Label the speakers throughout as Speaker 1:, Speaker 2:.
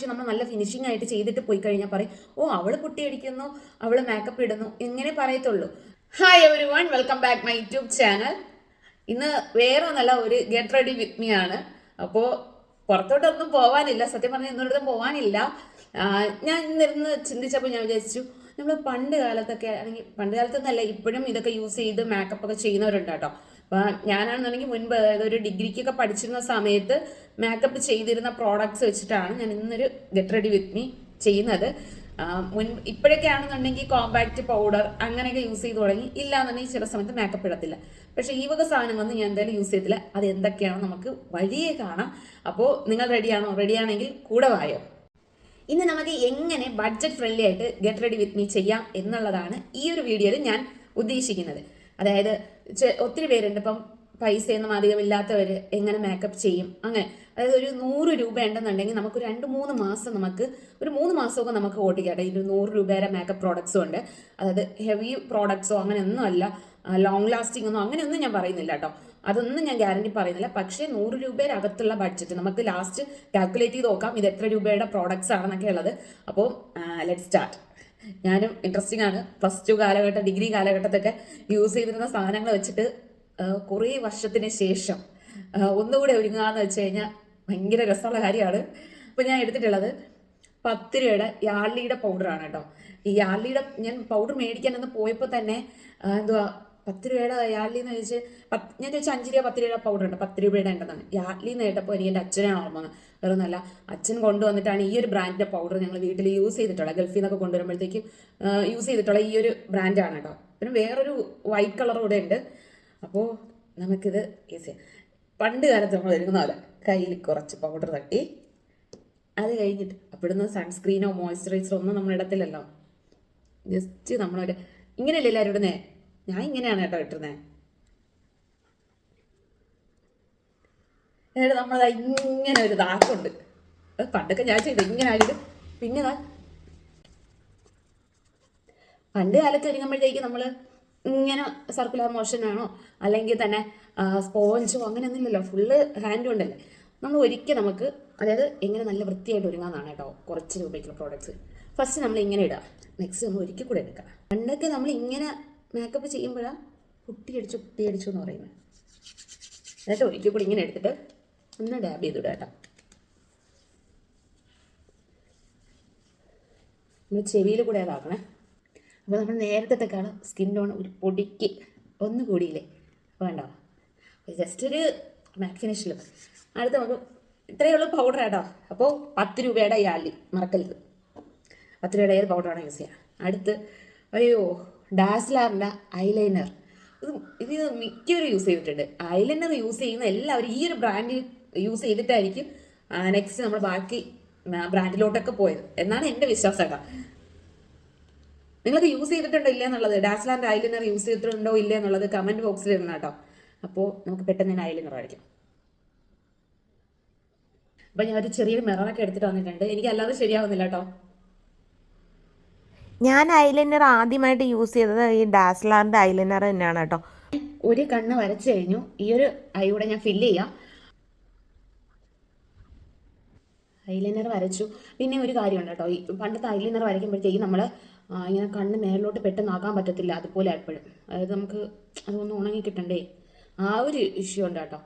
Speaker 1: പക്ഷെ നമ്മൾ നല്ല ഫിനിഷിംഗ് ആയിട്ട് ചെയ്തിട്ട് പോയി കഴിഞ്ഞാൽ പറയും ഓ അവൾ പുട്ടിയടിക്കുന്നു അവൾ മേക്കപ്പ് ഇടുന്നു ഇങ്ങനെ പറയത്തുള്ളൂ. Hi every one welcome back my YouTube channel ഇന്ന് വേറെ ഒന്നല്ല ഒരു ഗെറ്റ് റെഡി വിത്ത് മീ ആണ്. അപ്പോൾ പുറത്തോട്ടൊന്നും പോവാനില്ല. സത്യം പറഞ്ഞാൽ ഇന്നൊരിടത്തും പോവാനില്ല. ഞാൻ ഇന്നിരുന്ന് ചിന്തിച്ചപ്പോൾ ഞാൻ വിചാരിച്ചു നമ്മൾ പണ്ട് കാലത്തൊക്കെ ആണെങ്കിൽ പണ്ട് കാലത്തൊന്നല്ല ഇപ്പോഴും ഇതൊക്കെ യൂസ് ചെയ്ത് മേക്കപ്പ് ഒക്കെ ചെയ്യുന്നവരുണ്ട് കേട്ടോ. അപ്പം ഞാനാണെന്നുണ്ടെങ്കിൽ മുൻപ് അതായത് ഒരു ഡിഗ്രിക്കൊക്കെ പഠിച്ചിരുന്ന സമയത്ത് മേക്കപ്പ് ചെയ്തിരുന്ന പ്രോഡക്ട്സ് വെച്ചിട്ടാണ് ഞാൻ ഇന്നൊരു ഗെറ്റ് റെഡി വിത്ത് മീ ചെയ്യുന്നത്. മുൻ ഇപ്പോഴൊക്കെ ആണെന്നുണ്ടെങ്കിൽ കോമ്പാക്ട് പൗഡർ അങ്ങനെയൊക്കെ യൂസ് ചെയ്ത് തുടങ്ങി. ഇല്ലാന്നുണ്ടെങ്കിൽ ചില സമയത്ത് മേക്കപ്പ് ഇടത്തില്ല. പക്ഷേ ഈ വക സാധനങ്ങളൊന്നും ഞാൻ എന്തായാലും യൂസ് ചെയ്തില്ല അത് എന്തൊക്കെയാണോ നമുക്ക് വഴിയേ കാണാം. അപ്പോൾ നിങ്ങൾ റെഡിയാണോ റെഡിയാണെങ്കിൽ കൂടെ വായോ? ഇന്ന് നമുക്ക് എങ്ങനെ ബഡ്ജറ്റ് ഫ്രണ്ട്ലി ആയിട്ട് ഗെറ്റ് റെഡി വിത്ത് മീ ചെയ്യാം എന്നുള്ളതാണ് ഈ ഒരു വീഡിയോയിൽ ഞാൻ ഉദ്ദേശിക്കുന്നത്. അതായത് ഒത്തിരി പേരുണ്ട്. ഇപ്പം പൈസയൊന്നും അധികമില്ലാത്തവർ എങ്ങനെ മേക്കപ്പ് ചെയ്യും? അങ്ങനെ. അതായത് ഒരു നൂറ് രൂപ ഉണ്ടെന്നുണ്ടെങ്കിൽ നമുക്ക് രണ്ട് മൂന്ന് മാസം നമുക്ക് ഒരു മൂന്ന് മാസമൊക്കെ നമുക്ക് ഓട്ടിക്കാട്ടെ ഇതിൽ നൂറ് രൂപയുടെ മേക്കപ്പ് പ്രോഡക്ട്സും ഉണ്ട്. അതായത് ഹെവി പ്രോഡക്ട്സോ അങ്ങനെ ഒന്നുമല്ല ലോങ് ലാസ്റ്റിംഗ് ഒന്നും അങ്ങനെയൊന്നും ഞാൻ പറയുന്നില്ല കേട്ടോ. അതൊന്നും ഞാൻ ഗ്യാരണ്ടി പറയുന്നില്ല. പക്ഷേ നൂറ് രൂപയുടെ അകത്തുള്ള ബഡ്ജറ്റ് നമുക്ക് ലാസ്റ്റ് കാൽക്കുലേറ്റ് ചെയ്ത് നോക്കാം. ഇത് എത്ര രൂപയുടെ പ്രോഡക്ട്സ് ആണെന്നൊക്കെ ഉള്ളത്. അപ്പോൾ ലെറ്റ് സ്റ്റാർട്ട് ഞാനും ഇൻട്രസ്റ്റിംഗ് ആണ്. പ്ലസ് ടു കാലഘട്ടം ഡിഗ്രി കാലഘട്ടത്തൊക്കെ യൂസ് ചെയ്തിരുന്ന സാധനങ്ങൾ വെച്ചിട്ട് കുറേ വർഷത്തിന് ശേഷം ഒന്നുകൂടെ ഒരുങ്ങാന്ന് വെച്ച് കഴിഞ്ഞാൽ ഭയങ്കര രസമുള്ള കാര്യമാണ്. അപ്പോൾ ഞാൻ എടുത്തിട്ടുള്ളത് പത്ത് രൂപയുടെ യാർലിയുടെ പൗഡറാണ് കേട്ടോ. ഈ യാർലിയുടെ ഞാൻ പൗഡർ മേടിക്കാൻ ഒന്ന് പോയപ്പോൾ തന്നെ എന്തുവാ പത്ത് രൂപയുടെ യാർലി എന്ന് ചോദിച്ച് പത്ത് ഞാൻ ചോദിച്ചാൽ അഞ്ച് രൂപ പത്ത് രൂപയുടെ പൗഡർ ഉണ്ട് പത്ത് രൂപയുടെ ഉണ്ടെന്നാണ്. യാർലി എന്ന് കേട്ടപ്പോൾ എനിക്ക് എന്റെ അച്ഛനാണ് ഓർമ്മ വേറെ ഒന്നല്ല അച്ഛൻ കൊണ്ടുവന്നിട്ടാണ് ഈ ഒരു ബ്രാൻഡിന്റെ പൗഡർ ഞങ്ങൾ വീട്ടിൽ യൂസ് ചെയ്തിട്ടുള്ളത്. ഗൾഫിൽ നിന്നൊക്കെ കൊണ്ടുവരുമ്പോഴത്തേക്കും യൂസ് ചെയ്തിട്ടുള്ള ഈ ഒരു ബ്രാൻഡാണ് കേട്ടോ. പിന്നെ വേറൊരു വൈറ്റ് കളർ കൂടെ ഉണ്ട്. അപ്പോൾ നമുക്കിത് ചെയ്യാം പണ്ട് കാലത്ത് നമ്മൾ ഒരുങ്ങുന്ന പോലെ കയ്യിൽ കുറച്ച് പൗഡർ തട്ടി അത് കഴിഞ്ഞിട്ട് അവിടുന്ന് സൺസ്ക്രീനോ മോയ്സ്ചറൈസറോ ഒന്നും നമ്മൾ ഇടത്തില്ലല്ലോ. ജസ്റ്റ് നമ്മളൊരു ഇങ്ങനെയല്ലേ എല്ലാവരും ഇടുന്നേ? ഞാൻ ഇങ്ങനെയാണ് കേട്ടോ ഇട്ടിരുന്നേ. എന്നിട്ട് നമ്മളത് ഇങ്ങനെ ഒരു ദാക്കുണ്ട് അത് പണ്ടൊക്കെ ഞാൻ ചെയ്തു ഇങ്ങനെ ആയിട്ട് പിന്നെ പണ്ട് കാലത്ത് ഒരുങ്ങുമ്പോഴത്തേക്ക് നമ്മൾ ഇങ്ങനെ സർക്കുലർ മോഷൻ ആണോ? അല്ലെങ്കിൽ തന്നെ സ്പോഞ്ചോ അങ്ങനെയൊന്നുമില്ലല്ലോ ഫുള്ള് ഹാൻഡ് കൊണ്ടല്ലേ. നമ്മൾ ഒരിക്കൽ നമുക്ക് അതായത് എങ്ങനെ നല്ല വൃത്തിയായിട്ട് ഒരുങ്ങാന്നാണ് കേട്ടോ കുറച്ച് രൂപയ്ക്കുള്ള പ്രോഡക്റ്റ്സ് ഫസ്റ്റ് നമ്മൾ ഇങ്ങനെ ഇടുക. നെക്സ്റ്റ് നമ്മൾ ഒരിക്കൽ കൂടെ എടുക്കുക. പണ്ടൊക്കെ നമ്മൾ ഇങ്ങനെ മേക്കപ്പ് ചെയ്യുമ്പോഴാണ് കുട്ടിയടിച്ചു കുട്ടിയടിച്ചു എന്ന് പറയുന്നത്. എന്നിട്ട് ഒരിക്കൽ കൂടി ഇങ്ങനെ എടുത്തിട്ട് ഒന്ന് ഡാബ് ചെയ്തിടുക കേട്ടോ. നമ്മൾ ചെവിയിൽ കൂടെ അതാക്കണേ അപ്പോൾ നമ്മൾ നേരത്തെക്കാളും സ്കിൻ ടോൺ ഒരു പൊടിക്ക് ഒന്ന് കൂടിയില്ലേ? വേണ്ട ജസ്റ്റ് ഒരു മാറ്റ് ഫിനിഷിൽ അടുത്ത നമുക്ക് ഇത്രയേ ഉള്ളൂ പൗഡർ ആട്ടോ. അപ്പോൾ പത്ത് രൂപയുടെ യാലി മറക്കരുത്. പത്ത് രൂപയുടെ ഏത് പൗഡറാണ് യൂസ് ചെയ്യുക അടുത്ത് അയ്യോ ഡാസ്ലാറിന്റെ ഐലൈനർ ഇത് ഇത് മിക്കവരും യൂസ് ചെയ്തിട്ടുണ്ട്. ഐലൈനർ യൂസ് ചെയ്യുന്ന എല്ലാവരും ഈ ഒരു ബ്രാൻഡ് യൂസ് ചെയ്തിട്ടായിരിക്കും നെക്സ്റ്റ് നമ്മൾ ബാക്കി ബ്രാൻഡിലോട്ടൊക്കെ പോയത്. എന്നാണ് എന്റെ വിശ്വാസം കേട്ടോ. നിങ്ങൾക്ക് യൂസ് ചെയ്തിട്ടുണ്ടോ ഇല്ല എന്നുള്ളത് ഡാസ്ലാൻഡ് ഐലൈനർ യൂസ് ചെയ്തിട്ടുണ്ടോ ഇല്ല എന്നുള്ളത് കമന്റ് ബോക്സിൽ ഇടണം കേട്ടോ. അപ്പോൾ നമുക്ക് പെട്ടെന്ന് തന്നെ ഐലിനർ അടിക്കാം അപ്പൊ ഞാൻ ഒരു ചെറിയൊരു മിററൊക്കെ എടുത്തിട്ട് വന്നിട്ടുണ്ട്. എനിക്ക് അല്ലാതെ ശരിയാവുന്നില്ല കേട്ടോ.
Speaker 2: ഞാൻ ഐലൈനർ ആദ്യമായിട്ട് യൂസ് ചെയ്തത് ഈ ഡാസ്ലാൻഡ് ഐലൈനർ തന്നെയാണ് കേട്ടോ.
Speaker 1: ഒരു കണ്ണ് വരച്ചു കഴിഞ്ഞു. ഈ ഒരു ഐ കൂടെ ഞാൻ ഫില്ല് ചെയ്യാം. ഐലൈനർ വരച്ചു. പിന്നെ ഒരു കാര്യമുണ്ട് കേട്ടോ. ഈ പണ്ടത്തെ ഐലൈനർ വരയ്ക്കുമ്പോഴത്തേക്കും നമ്മൾ ഇങ്ങനെ കണ്ണ് മേലോട്ട് പെട്ടെന്ന് ആക്കാൻ പറ്റത്തില്ല അതുപോലെ എപ്പോഴും അതായത് നമുക്ക് അതൊന്ന് ഉണങ്ങി കിട്ടണ്ടേ? ആ ഒരു ഇഷ്യൂ ഉണ്ട് കേട്ടോ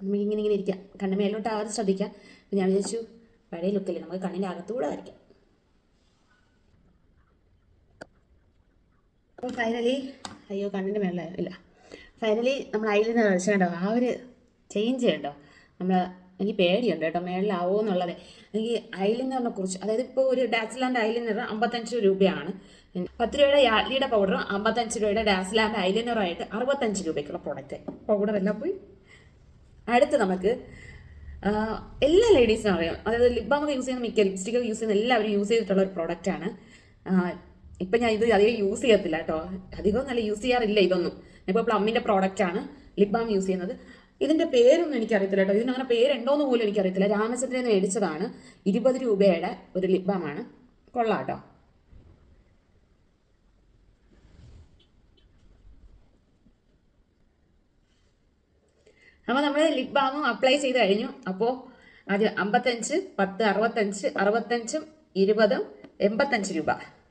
Speaker 1: നമുക്കിങ്ങനെ ഇങ്ങനെ ഇരിക്കാം. കണ്ണ് മേലോട്ട് ആവാതെ ശ്രദ്ധിക്കാം. അപ്പം ഞാൻ വിചാരിച്ചു പഴയ ലുക്കല്ലേ നമുക്ക് കണ്ണിന്റെ അകത്തൂടെ വരയ്ക്കാം. അപ്പോൾ ഫൈനലി അയ്യോ കണ്ണിന്റെ മേളിൽ ഇല്ല. ഫൈനലി നമ്മൾ ഐലൈനർ വരച്ചിട്ടുണ്ടോ ആ ഒരു ചേഞ്ച് ഉണ്ടോ? നമ്മൾ എനിക്ക് പേടിയുണ്ട് കേട്ടോ മേളിലാവോ എന്നുള്ളത്. എനിക്ക് ഐലിനറിനെ കുറിച്ച് അതായത് ഇപ്പോൾ ഒരു ഡാസ്ലാൻഡ് ഐലിനർ അമ്പത്തഞ്ച് രൂപയാണ്. പത്ത് രൂപയുടെ യാഡ്ലിയുടെ പൗഡറും അമ്പത്തഞ്ച് രൂപയുടെ ഡാസ്ലാൻഡ് ഐലിനറായിട്ട് അറുപത്തഞ്ച് രൂപയ്ക്കുള്ള പ്രോഡക്റ്റ് പൗഡർ എല്ലാം പോയി? അടുത്ത് നമുക്ക് എല്ലാ ലേഡീസിനും അറിയാം. അതായത് ലിപ് ബാമൊക്കെ യൂസ് ചെയ്യുന്ന മിക്ക ലിപ്സ്റ്റിക് യൂസ് ചെയ്യുന്ന എല്ലാവരും യൂസ് ചെയ്തിട്ടുള്ള ഒരു പ്രോഡക്റ്റാണ് ഇപ്പം ഞാൻ ഇത് അധികം യൂസ് ചെയ്യത്തില്ല കേട്ടോ. അധികം നല്ല യൂസ് ചെയ്യാറില്ല ഇതൊന്നും. ഇപ്പോൾ പ്ലമ്മിന്റെ പ്രോഡക്റ്റാണ് ലിപ് ബാം യൂസ് ചെയ്യുന്നത്. ഇതിന്റെ പേരൊന്നും എനിക്കറിയത്തില്ല കേട്ടോ. ഇതിനങ്ങനെ പേരുണ്ടോയെന്ന് പോലും എനിക്കറിയത്തില്ല. രാമചന്ദ്രൻ മേടിച്ചതാണ്. ഇരുപത് രൂപയുടെ ഒരു ലിപ് ബാമാണ് കൊള്ളാം കേട്ടോ. അപ്പോൾ നമ്മൾ ലിപ് ബാമും അപ്ലൈ ചെയ്ത് കഴിഞ്ഞു. അപ്പോൾ അത് അമ്പത്തഞ്ച് പത്ത് അറുപത്തഞ്ച് അറുപത്തഞ്ചും ഇരുപതും എൺപത്തഞ്ച് രൂപ.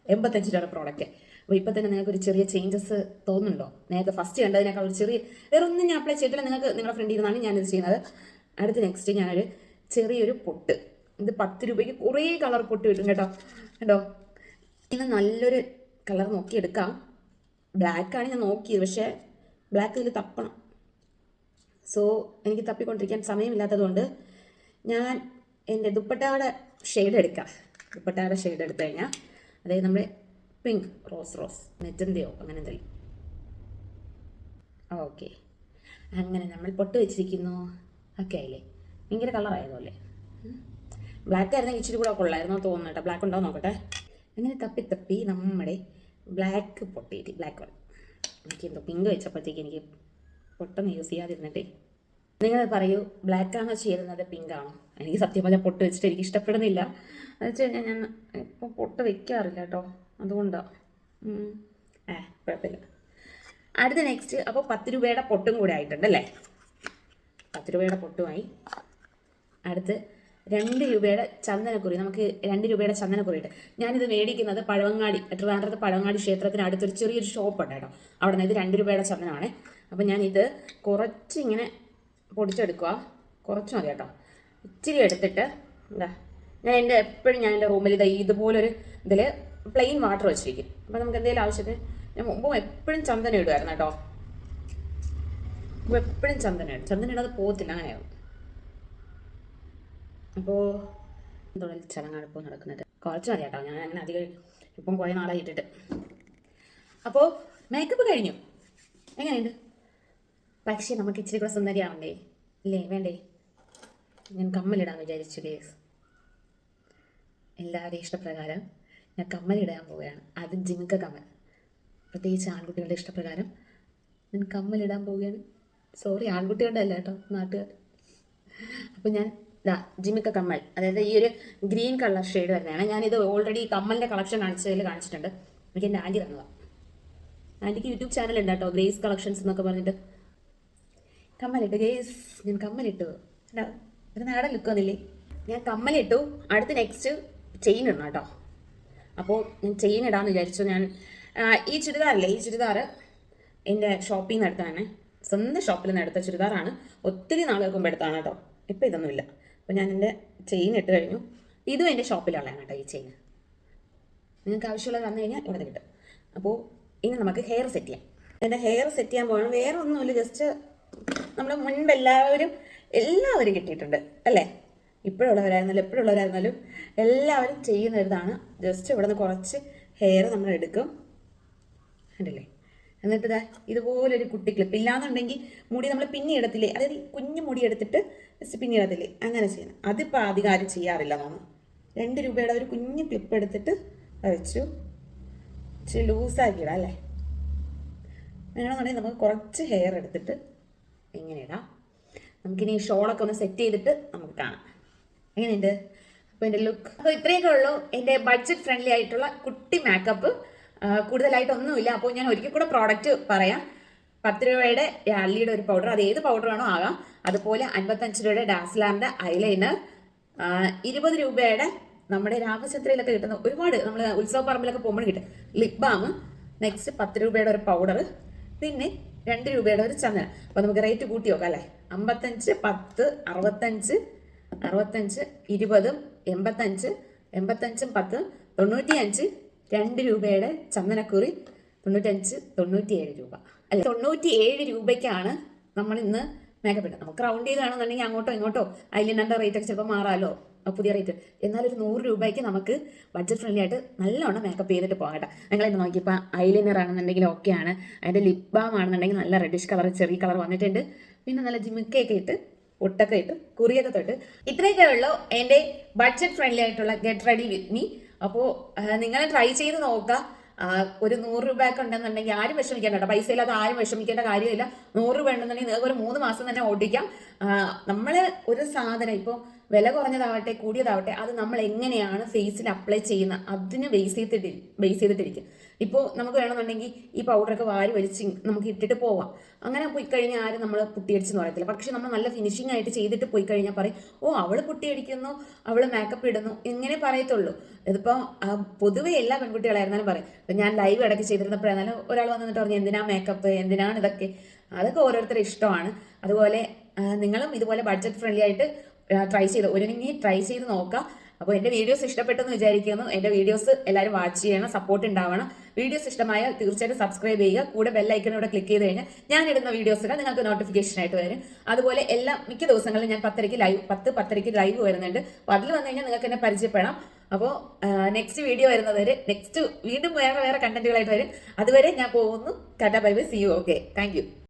Speaker 1: എൺപത്തഞ്ച് രൂപയുടെ പ്രോഡക്റ്റ് അപ്പോൾ ഇപ്പം തന്നെ നിങ്ങൾക്ക് ഒരു ചെറിയ ചേഞ്ചസ് തോന്നുന്നുണ്ടോ? നേരത്തെ ഫസ്റ്റ് കണ്ടതിനേക്കാൾ ഒരു ചെറിയ വേറെ ഒന്നും ഞാൻ അപ്ലൈ ചെയ്തിട്ടില്ല. നിങ്ങൾക്ക് നിങ്ങളുടെ ഫ്രണ്ടിൽ നിന്നാണ് ഞാനിത് ചെയ്യുന്നത്. അടുത്ത നെക്സ്റ്റ് ഞാനൊരു ചെറിയൊരു പൊട്ട്. ഇത് പത്ത് രൂപയ്ക്ക് കുറേ കളർ പൊട്ട് കിട്ടും കേട്ടോ. കേട്ടോ ഇന്ന് നല്ലൊരു കളർ നോക്കിയെടുക്കാം. ബ്ലാക്കാണ് ഞാൻ നോക്കിയത്. പക്ഷേ ബ്ലാക്ക് ഇതിൽ തപ്പണം. സോ എനിക്ക് തപ്പിക്കൊണ്ടിരിക്കാൻ സമയമില്ലാത്തതുകൊണ്ട് ഞാൻ എന്റെ ദുപ്പട്ടയുടെ ഷെയ്ഡ് എടുക്കാം. ദുപ്പട്ടയുടെ ഷെയ്ഡ് എടുത്തു കഴിഞ്ഞാൽ അതായത് നമ്മുടെ പിങ്ക് റോസ് റോസ്. മെജന്തയോ അങ്ങനെ എന്തെങ്കിലും ഓക്കെ. അങ്ങനെ നമ്മൾ പൊട്ട് വെച്ചിരിക്കുന്നു. ഓക്കെ ആയില്ലേ? ഭയങ്കര കളറായതോ അല്ലേ? ബ്ലാക്ക് ആയിരുന്നെങ്കിൽ ഇച്ചിരി കൂടെ കൊള്ളായിരുന്നു തോന്നുന്നു കേട്ടോ. ബ്ലാക്ക് ഉണ്ടോ നോക്കട്ടെ. അങ്ങനെ തപ്പി തപ്പി നമ്മുടെ ബ്ലാക്ക് പൊട്ടിയിട്ട് ബ്ലാക്ക് വൺ എനിക്ക് എന്തോ പിങ്ക് വെച്ചപ്പോഴത്തേക്ക് എനിക്ക് പൊട്ടൊന്ന് യൂസ് ചെയ്യാതിരുന്നിട്ടേ. നിങ്ങൾ പറയൂ ബ്ലാക്ക് ആണോ ചേരുന്നത് പിങ്ക് ആണോ? എനിക്ക് സത്യം പറഞ്ഞാൽ പൊട്ട് വെച്ചിട്ട് എനിക്ക് ഇഷ്ടപ്പെടുന്നില്ല. എന്ന് വെച്ച് കഴിഞ്ഞാൽ ഞാൻ ഇപ്പോൾ പൊട്ട് വെക്കാറില്ല കേട്ടോ. അതുകൊണ്ടാണ് ഏ കുഴപ്പമില്ല. അടുത്ത നെക്സ്റ്റ് അപ്പോൾ പത്ത് രൂപയുടെ പൊട്ടും കൂടെ ആയിട്ടുണ്ടല്ലേ പത്ത് രൂപയുടെ പൊട്ടുമായി. അടുത്ത് രണ്ട് രൂപയുടെ ചന്ദനക്കുറി നമുക്ക് രണ്ട് രൂപയുടെ ചന്ദനക്കുറി ഉണ്ട് ഞാനിത് മേടിക്കുന്നത് പഴവങ്ങാടി ട്രിവാൻഡ്രത്ത് പഴവങ്ങാടി ക്ഷേത്രത്തിന് അടുത്തൊരു ചെറിയൊരു ഷോപ്പ് ഉണ്ട് കേട്ടോ. അവിടെ നിന്ന് ഇത് രണ്ട് രൂപയുടെ ചന്ദനമാണ്. അപ്പം ഞാനിത് കുറച്ച് ഇങ്ങനെ പൊടിച്ചെടുക്കുക കുറച്ച് മതി കേട്ടോ. ഇച്ചിരി എടുത്തിട്ട് എന്താ ഞാൻ എന്റെ എപ്പോഴും ഞാൻ എന്റെ റൂമിൽ ഇതാ ഇതുപോലൊരു ഇതിൽ പ്ലെയിൻ വാട്ടർ വെച്ചിരിക്കും. അപ്പോൾ നമുക്ക് എന്തെങ്കിലും ആവശ്യത്തിന് ഞാൻ മുമ്പും എപ്പോഴും ചന്ദനം ഇടുമായിരുന്നു കേട്ടോ. എപ്പോഴും ചന്ദനം ഇടും. ചന്ദനം ഇടാതെ പോകത്തില്ല അങ്ങനെയാവും. അപ്പോൾ എന്തുള്ള ചടങ്ങാടിപ്പോൾ നടക്കുന്നത്. കുറച്ച് മതി കേട്ടോ. ഞാൻ അങ്ങനെ അധികം ഇപ്പം കുറേ നാളായി ഇട്ടിട്ട്. അപ്പോൾ മേക്കപ്പ് കഴിഞ്ഞു. എങ്ങനെയുണ്ട്? പക്ഷേ നമുക്ക് ഇച്ചിരി കൂടെ സുന്ദരിയാവണ്ടേ? ഇല്ലേ? വേണ്ടേ? ഞാൻ കമ്മലിടാന്ന് വിചാരിച്ചു ഗേസ്. എല്ലാവരുടെയും ഇഷ്ടപ്രകാരം. ഞാൻ കമ്മലിടാൻ പോവുകയാണ്. അത് ജിമിക്ക കമ്മൽ. പ്രത്യേകിച്ച് ആൺകുട്ടികളുടെ ഇഷ്ടപ്രകാരം ഞാൻ കമ്മലിടാൻ പോവുകയാണ്. സോറി ആൺകുട്ടികളുടെ അല്ല കേട്ടോ നാട്ടുകാർ. അപ്പോൾ ഞാൻ ഇതാ ജിമിക്ക കമ്മൽ അതായത് ഈ ഒരു ഗ്രീൻ കളർ ഷെയ്ഡ് വരുന്നതാണ്. ഞാനിത് ഓൾറെഡി കമ്മലിന്റെ കളക്ഷൻ കാണിച്ചതിൽ കാണിച്ചിട്ടുണ്ട്. എനിക്ക് എന്റെ ആന്റി തന്നതാണ് ആന്റിക്ക് യൂട്യൂബ് ചാനൽ ഉണ്ട് കേട്ടോ ഗ്രേസ് കളക്ഷൻസ് എന്നൊക്കെ പറഞ്ഞിട്ട്. കമ്മലിട്ട് ഗ്രേസ് ഞാൻ കമ്മലിട്ടു? ഒരു നാടൻ ലുക്ക് വന്നില്ലേ? ഞാൻ കമ്മലിട്ടു അടുത്ത് നെക്സ്റ്റ് ചെയിൻ ഇടണം കേട്ടോ. അപ്പോൾ ചെയിൻ ഇടാമെന്ന് വിചാരിച്ചു. ഞാൻ ഈ ചുരിദാറല്ലേ ഈ ചുരിദാർ എന്റെ ഷോപ്പിൽ നിന്ന് എടുത്താണ് സ്വന്തം ഷോപ്പിൽ നിന്ന് എടുത്ത ചുരിദാറാണ്. ഒത്തിരി നാളുകൾക്ക് മുമ്പ് എടുത്താണ് കേട്ടോ. ഇപ്പം ഇതൊന്നുമില്ല. അപ്പോൾ ഞാൻ എന്റെ ചെയിൻ ഇട്ട് കഴിഞ്ഞു. ഇതും എന്റെ ഷോപ്പിലുള്ളതാണ് കേട്ടോ ഈ ചെയിൻ. നിങ്ങൾക്ക് ആവശ്യമുള്ളത് വന്നു കഴിഞ്ഞാൽ ഇവിടെ കിട്ടും. അപ്പോൾ ഇനി നമുക്ക് ഹെയർ സെറ്റ് ചെയ്യാം. എന്റെ ഹെയർ സെറ്റ് ചെയ്യാൻ പോകണം വേറെ ഒന്നുമില്ല ജസ്റ്റ് നമ്മൾ മുൻപ് എല്ലാവരും എല്ലാവരും കിട്ടിയിട്ടുണ്ട്. അല്ലേ? ഇപ്പോഴുള്ളവരായിരുന്നാലും എപ്പോഴുള്ളവരായിരുന്നാലും എല്ലാവരും ചെയ്യുന്ന ഇതാണ് ജസ്റ്റ് ഇവിടെ നിന്ന് കുറച്ച് ഹെയർ നമ്മൾ എടുക്കും. കണ്ടില്ലേ? എന്നിട്ട് ഇതാ ഇതുപോലൊരു കുട്ടി ക്ലിപ്പ് ഇല്ലാന്നുണ്ടെങ്കിൽ മുടി നമ്മൾ പിന്നെ ഇടത്തില്ലേ? അതായത് കുഞ്ഞു മുടി എടുത്തിട്ട് ജസ്റ്റ് പിന്നെ ഇടത്തില്ലേ? അങ്ങനെ ചെയ്യണം അതിപ്പോൾ അധികം ആരും ചെയ്യാറില്ല നമ്മൾ രണ്ട് രൂപയുടെ ഒരു കുഞ്ഞു ക്ലിപ്പ് എടുത്തിട്ട് വരച്ചു. ഇച്ചിരി ലൂസാക്കി ഇടാം അല്ലേ? വേണമെന്നുണ്ടെങ്കിൽ നമുക്ക് കുറച്ച് ഹെയർ എടുത്തിട്ട് ഇങ്ങനെ ഇടാം. നമുക്കിനി ഷോളൊക്കെ ഒന്ന് സെറ്റ് ചെയ്തിട്ട് നമുക്ക് കാണാം. എങ്ങനെയുണ്ട്? അപ്പോൾ എന്റെ ലുക്ക് അപ്പോൾ ഇത്രയൊക്കെ ഉള്ളൂ എന്റെ ബഡ്ജറ്റ് ഫ്രണ്ട്ലി ആയിട്ടുള്ള കുട്ടി മേക്കപ്പ് കൂടുതലായിട്ടൊന്നുമില്ല. അപ്പോൾ ഞാൻ ഒരിക്കൽ കൂടെ പ്രോഡക്റ്റ് പറയാം. പത്ത് രൂപയുടെ യാലിയുടെ ഒരു പൗഡർ അത് ഏത് പൗഡർ വേണോ ആകാം. അതുപോലെ അൻപത്തഞ്ച് രൂപയുടെ ഡാസ്ലാറിന്റെ ഐലൈനർ ഇരുപത് രൂപയുടെ നമ്മുടെ രാമചന്ദ്രയിലൊക്കെ കിട്ടുന്ന ഒരുപാട് നമ്മൾ ഉത്സവ പറമ്പിലൊക്കെ പോകുമ്പോൾ കിട്ടും. ലിപ് ബാം നെക്സ്റ്റ് പത്ത് രൂപയുടെ ഒരു പൗഡർ പിന്നെ രണ്ട് രൂപയുടെ ഒരു ചന്ദനം. അപ്പോൾ നമുക്ക് റേറ്റ് കൂട്ടി നോക്കാം അല്ലേ? അമ്പത്തഞ്ച് പത്ത് അറുപത്തഞ്ച് അറുപത്തഞ്ച് ഇരുപതും എൺപത്തഞ്ച് എൺപത്തഞ്ചും പത്ത് തൊണ്ണൂറ്റിയഞ്ച് രണ്ട് രൂപയുടെ ചന്ദനക്കുറി തൊണ്ണൂറ്റഞ്ച് തൊണ്ണൂറ്റിയേഴ് രൂപ. അല്ലെ തൊണ്ണൂറ്റിയേഴ് രൂപയ്ക്കാണ് നമ്മൾ ഇന്ന് മേക്കപ്പ് ഇടുന്നത് നമുക്ക് റൗണ്ട് ചെയ്താണെന്നുണ്ടെങ്കിൽ അങ്ങോട്ടോ ഇങ്ങോട്ടോ ഐലൈനറിന്റെ റേറ്റ് ഒക്കെ ചിലപ്പോൾ മാറാമല്ലോ പുതിയ റേറ്റ് എന്നാൽ ഒരു നൂറ് രൂപയ്ക്ക് നമുക്ക് ബഡ്ജറ്റ് ഫ്രണ്ട്ലി ആയിട്ട് നല്ലോണം മേക്കപ്പ് ചെയ്തിട്ട് പോകാം കേട്ടോ. നിങ്ങൾ ഇന്ന് നോക്കിയപ്പോൾ ഐലൈനർ ആണെന്നുണ്ടെങ്കിൽ ഓക്കെയാണ് അതിന്റെ ലിപ് ബാം ആണെന്നുണ്ടെങ്കിൽ നല്ല റെഡിഷ് കളർ ചെറിയ കളർ വന്നിട്ടുണ്ട്. പിന്നെ നല്ല ജിമിക്കയൊക്കെ ഇട്ട് ഒട്ടൊക്കെ ഇട്ട് കുറിയൊക്കെ തൊട്ട്. ഇത്രയൊക്കെ ഉള്ളൂ എന്റെ ബഡ്ജറ്റ് ഫ്രണ്ട്ലി ആയിട്ടുള്ള ഗെറ്റ് റെഡി വിത്ത് മീ അപ്പോൾ നിങ്ങൾ ട്രൈ ചെയ്ത് നോക്കുക. ഒരു നൂറ് രൂപയൊക്കെ ഉണ്ടെന്നുണ്ടെങ്കിൽ ആരും വിഷമിക്കേണ്ട പൈസ ഇല്ലാതെ ആരും വിഷമിക്കേണ്ട കാര്യമില്ല. നൂറ് രൂപ ഉണ്ടെന്നുണ്ടെങ്കിൽ നിങ്ങൾക്ക് ഒരു മൂന്ന് മാസം തന്നെ ഓടിക്കാം. നമ്മൾ ഒരു സാധനം ഇപ്പോൾ വില കുറഞ്ഞതാവട്ടെ കൂടിയതാവട്ടെ അത് നമ്മൾ എങ്ങനെയാണ് ഫേസിൽ അപ്ലൈ ചെയ്യുന്നത്? അതിന് ബേസ് ചെയ്തിട്ട് ബേസ് ചെയ്തിട്ടിരിക്കും ഇപ്പോൾ നമുക്ക് വേണമെന്നുണ്ടെങ്കിൽ ഈ പൗഡറൊക്കെ വാരി വലിച്ച് നമുക്ക് ഇട്ടിട്ട് പോവാം. അങ്ങനെ പോയി കഴിഞ്ഞാൽ ആരും നമ്മൾ പുട്ടിയടിച്ചെന്ന് പറയത്തില്ല. പക്ഷേ നമ്മൾ നല്ല ഫിനിഷിംഗ് ആയിട്ട് ചെയ്തിട്ട് പോയി കഴിഞ്ഞാൽ പറയും ഓ അവൾ പുട്ടിയടിക്കുന്നു അവൾ മേക്കപ്പ് ഇടുന്നു ഇങ്ങനെ പറയത്തുള്ളൂ. ഇതിപ്പോൾ പൊതുവെ എല്ലാ പെൺകുട്ടികളായിരുന്നാലും പറയും ഇപ്പം ഞാൻ ലൈവ് ഇടയ്ക്ക് ചെയ്തിരുന്നപ്പോഴായിരുന്നാലും ഒരാൾ വന്നിട്ട് പറഞ്ഞു എന്തിനാ മേക്കപ്പ് എന്തിനാണ് ഇതൊക്കെ? അതൊക്കെ ഓരോരുത്തരുടെ ഇഷ്ടമാണ്. അതുപോലെ നിങ്ങളും ഇതുപോലെ ബഡ്ജറ്റ് ഫ്രണ്ട്ലി ആയിട്ട് ട്രൈ ചെയ്ത് ഒരുങ്ങി ട്രൈ ചെയ്ത് നോക്കാം. അപ്പോൾ എന്റെ വീഡിയോസ് ഇഷ്ടപ്പെട്ടെന്ന് വിചാരിക്കുന്നു. എന്റെ വീഡിയോസ് എല്ലാവരും വാച്ച് ചെയ്യണം സപ്പോർട്ട് ഉണ്ടാവണം. വീഡിയോസ് ഇഷ്ടമായാൽ തീർച്ചയായിട്ടും സബ്സ്ക്രൈബ് ചെയ്യുക. കൂടെ ബെല്ലൈക്കനോടെ ക്ലിക്ക് ചെയ്ത് കഴിഞ്ഞാൽ ഞാൻ ഇടുന്ന വീഡിയോസുകൾ നിങ്ങൾക്ക് നോട്ടിഫിക്കേഷൻ ആയിട്ട് വരും. അതുപോലെ എല്ലാ മിക്ക ദിവസങ്ങളിലും ഞാൻ പത്തരയ്ക്ക് ലൈവ് പത്ത് പത്തരയ്ക്ക് ലൈവ് വരുന്നുണ്ട്. അപ്പോൾ അതിൽ വന്നു കഴിഞ്ഞാൽ നിങ്ങൾക്ക് എന്നെ പരിചയപ്പെടാം. അപ്പോൾ നെക്സ്റ്റ് വീഡിയോ വരുന്നവരെ നെക്സ്റ്റ് വീണ്ടും വേറെ വേറെ കണ്ടന്റുകളായിട്ട് വരും. അതുവരെ ഞാൻ പോകുന്നു. Tata bye see you okay thank